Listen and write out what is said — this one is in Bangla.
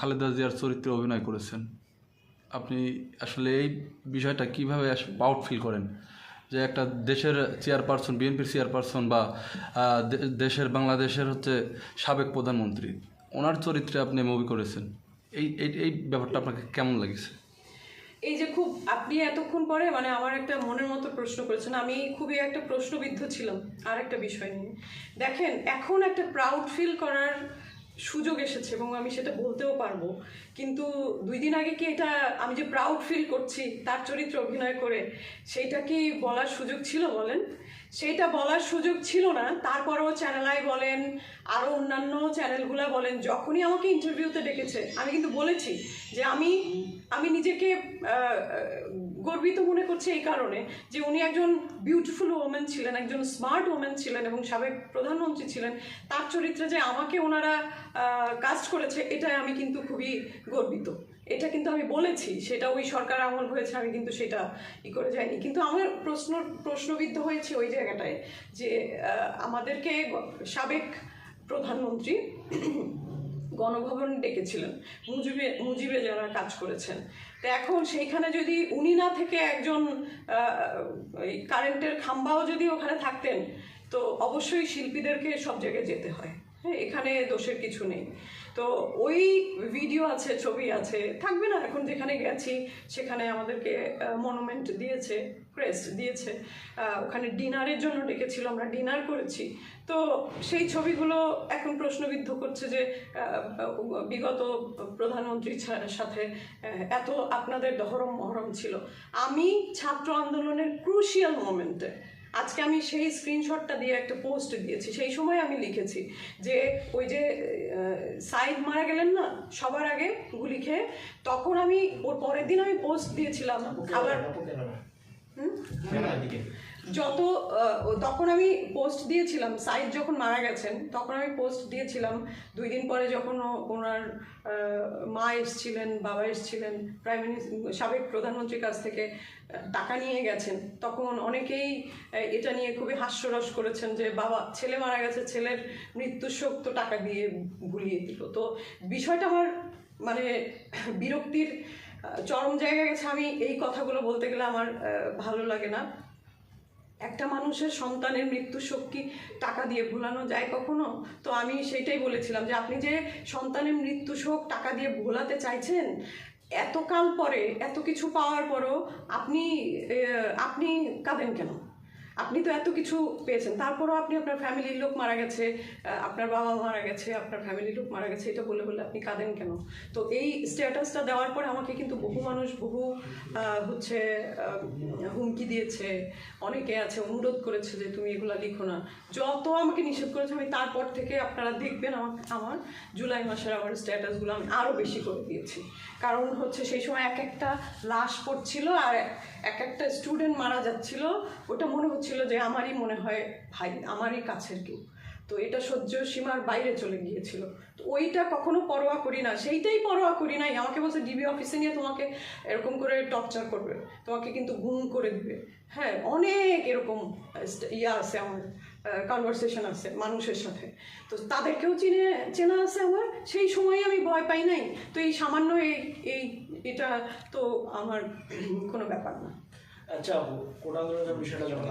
খালেদা জিয়ার চরিত্রে অভিনয় করেছেন। আপনি আসলে এই বিষয়টা কীভাবে প্রাউড ফিল করেন? যে একটা দেশের চেয়ারপারসন বিএনপির চেয়ারপারসন বা দেশের বাংলাদেশের হচ্ছে সাবেক প্রধানমন্ত্রী, ওনার চরিত্রে আপনি মুভি করেছেন। এই এই এই ব্যাপারটা আপনাকে কেমন লাগছে? এই যে খুব, আপনি এতক্ষণ পরে মানে আমার একটা মনের মতো প্রশ্ন করেছেন। আমি খুবই একটা প্রশ্নবিদ্ধ ছিলাম আর একটা বিষয় নিয়ে। দেখেন, এখন একটা প্রাউড ফিল করার সুযোগ এসেছে এবং আমি সেটা বলতেও পারব। কিন্তু দুই দিন আগে কি এটা আমি যে প্রাউড ফিল করছি, তার চরিত্রে অভিনয় করে, সেইটা কি বলার সুযোগ ছিল বলেন? সেইটা বলার সুযোগ ছিল না। তারপরেও চ্যানেল আই বলেন আরও অন্যান্য চ্যানেলগুলো বলেন, যখনই আমাকে ইন্টারভিউতে ডেকেছে, আমি কিন্তু বলেছি যে আমি আমি নিজেকে গর্বিত মনে করছে এই কারণে যে উনি একজন বিউটিফুল ওমেন ছিলেন, একজন স্মার্ট ওমেন ছিলেন এবং সাবেক প্রধানমন্ত্রী ছিলেন। তার চরিত্রে যে আমাকে ওনারা কাস্ট করেছে, এটাই আমি কিন্তু খুবই গর্বিত। এটা কিন্তু আমি বলেছি, সেটা ওই সরকার আমল হয়েছে, আমি কিন্তু সেটা ই করে যাইনি। কিন্তু আমার প্রশ্ন, প্রশ্নবিদ্ধ হয়েছে ওই জায়গাটায় যে আমাদেরকে সাবেক প্রধানমন্ত্রী গণভবন ডেকেছিলেন। মুজিবে মুজিবে যারা কাজ করেছেন। তো এখন সেইখানে যদি উনি না থেকে একজন কারেন্টের খাম্বাও যদি ওখানে থাকতেন, তো অবশ্যই শিল্পীদেরকে সব জায়গায় যেতে হ্যাঁ। এখানে দোষের কিছু নেই। তো ওই ভিডিও আছে, ছবি আছে, থাকবে না। এখন যেখানে গেছি, সেখানে আমাদেরকে মনুমেন্ট দিয়েছে ক্রেস্ট দিয়েছে। ওখানে ডিনারের জন্য ডেকেছিল, আমরা ডিনার করেছি। তো সেই ছবিগুলো এখন প্রশ্নবিদ্ধ করছে যে বিগত প্রধানমন্ত্রীর সাথে এত আপনাদের দহরম মহরম ছিল। আমি ছাত্র আন্দোলনের ক্রুশিয়াল মোমেন্টে আজকে আমি সেই স্ক্রিনশটটা দিয়ে একটা পোস্ট দিয়েছি সেই সময় আমি লিখেছি যে ওই যে সাইদ মারা গেলেন না সবার আগে গুলি খেয়ে তখন আমি ওর পরের দিন আমি পোস্ট দিয়েছিলাম আবার হুম? যত তখন আমি পোস্ট দিয়েছিলাম, সাইদ যখন মারা গেছেন, তখন আমি পোস্ট দিয়েছিলাম, দুই দিন পরে যখন ওনার মা এসছিলেন, বাবা এসছিলেন প্রাইম মিনিস্টার সাবেক প্রধানমন্ত্রীর কাছ থেকে টাকা নিয়ে গেছেন, তখন অনেকেই এটা নিয়ে খুবই হাস্যরস করেছেন যে, বাবা, ছেলে মারা গেছে, ছেলের মৃত্যুর শোক তো টাকা দিয়ে ভুলিয়ে দিল। তো বিষয়টা আমার মানে বিরক্তির চরম জায়গায় গেছে। আমি এই কথাগুলো বলতে গেলে আমার ভালো লাগে না। একটা মানুষের সন্তানের মৃত্যু শোক কি টাকা দিয়ে ভোলানো যায় কখনো? তো আমি সেইটাই বলেছিলাম যে আপনি যে সন্তানের মৃত্যু শোক টাকা দিয়ে ভোলাতে চাইছেন, এতকাল পরে, এত কিছু পাওয়ার পরও আপনি আপনি কাঁদেন কেন? আপনি তো এত কিছু পেয়েছেন। তারপরও আপনি আপনার ফ্যামিলির লোক মারা গেছে আপনার বাবা মারা গেছে, আপনার ফ্যামিলির লোক মারা গেছে, এটা বলে বলে আপনি কাঁদেন কেন? তো এই স্ট্যাটাসটা দেওয়ার পরে আমাকে কিন্তু বহু মানুষ, বহু হচ্ছে হুমকি দিয়েছে। অনেকে আছে, অনুরোধ করেছে যে তুমি এগুলো লিখো না। যত আমাকে নিষেধ করেছে, আমি তারপর থেকে আপনারা দেখবেন আমার আমার জুলাই মাসের আমার স্ট্যাটাসগুলো আমি আরও বেশি করে দিয়েছি। কারণ হচ্ছে সেই সময় এক একটা লাশ পড়ছিল আর এক একটা স্টুডেন্ট মারা যাচ্ছিল, ওটা মনে হচ্ছিল যে আমারই মনে হয় ভাই, আমারই কাছের কেউ। তো এটা সহ্য সীমার বাইরে চলে গিয়েছিল। তো ওইটা কখনো পরোয়া করি না, সেইটাই পরোয়া করি নাই। আমাকে বলছে ডিবি অফিসে নিয়ে তোমাকে এরকম করে টর্চার করবে, তোমাকে কিন্তু গুম করে দিবে। হ্যাঁ অনেক এরকম ইয়া আছে আমার কনভারসেশন আছে মানুষের সাথে। তো তাদেরকেও চিনে, চেনা আছে আমার। সেই সময় আমি ভয় পাই নাই। তো এই সামান্য এই এই, এটা তো আমার কোনো ব্যাপার না। আচ্ছা বিষয়টা যখন